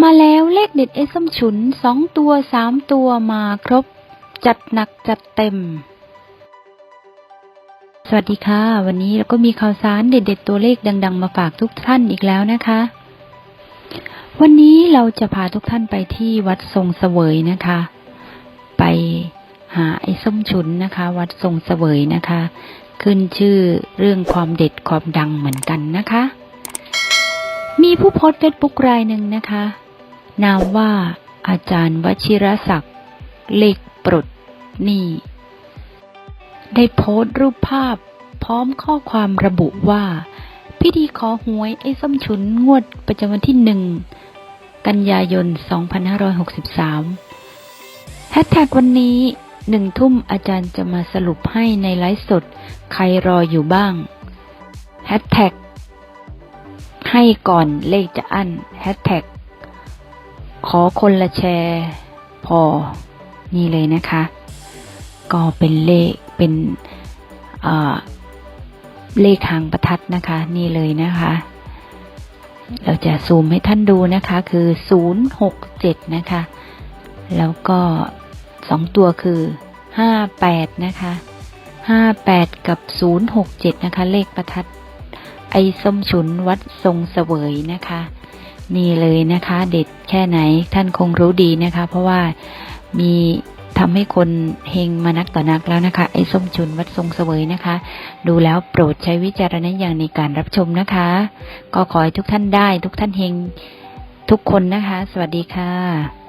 มาแล้วเลขเด็ดไอ้ส้มฉุนสองตัวสามตัวมาครบ จัดหนักจัดเต็ม สวัสดีค่ะ วันนี้เราก็มีข่าวสารเด็ดๆตัวเลขดัง ๆ มาฝากทุกท่านอีกแล้วนะคะ วันนี้เราจะพาทุกท่านไปที่วัดทรงเสวยนะคะ ไปหาไอ้ส้มฉุนนะคะ วัดทรงเสวยนะคะ ขึ้นชื่อเรื่องความเด็ดความดังเหมือนกันนะคะมีผู้โพสต์เฟซบุ๊กรายหนึ่งนะคะ นามว่า อาจารย์วชิรศักดิ์เลขปรดนี่ ได้โพสต์รูปภาพ พร้อมข้อความระบุว่า พิธีขอหวยไอ้ส้มฉุนงวดประจำวันที่หนึ่ง กันยายน 2563 แฮชแท็กวันนี้หนึ่งทุ่มอาจารย์จะมาสรุปให้ในไลฟ์สด ใครรออยู่บ้างแฮชแท็กให้ก่อนเลขจะอั้นแฮชแท็ก ขอคนละแชร์ พอ นี่เลยนะคะ ก็เป็นเลขเป็นเเลขหางประทัดนะคะ นี่เลยนะคะ เราจะซูมให้ท่านดูนะคะ คือ 067 นะคะ แล้วก็สองตัวคือ 58 นะคะ 58 กับ 067 นะคะ เลขประทัดไอส้มฉุนวัดทรงเสวยนะคะ นี่เลยนะคะ เด็ดแค่ไหนท่านคงรู้ดีนะคะ เพราะว่ามีทำให้คนเฮงมานักต่อนักแล้วนะคะ ไอ้ส้มฉุนวัดทรงเสวยนะคะ ดูแล้วโปรดใช้วิจารณญาณในการรับชมนะคะ ก็ขอให้ทุกท่านได้ ทุกท่านเฮงทุกคนนะคะ สวัสดีค่ะ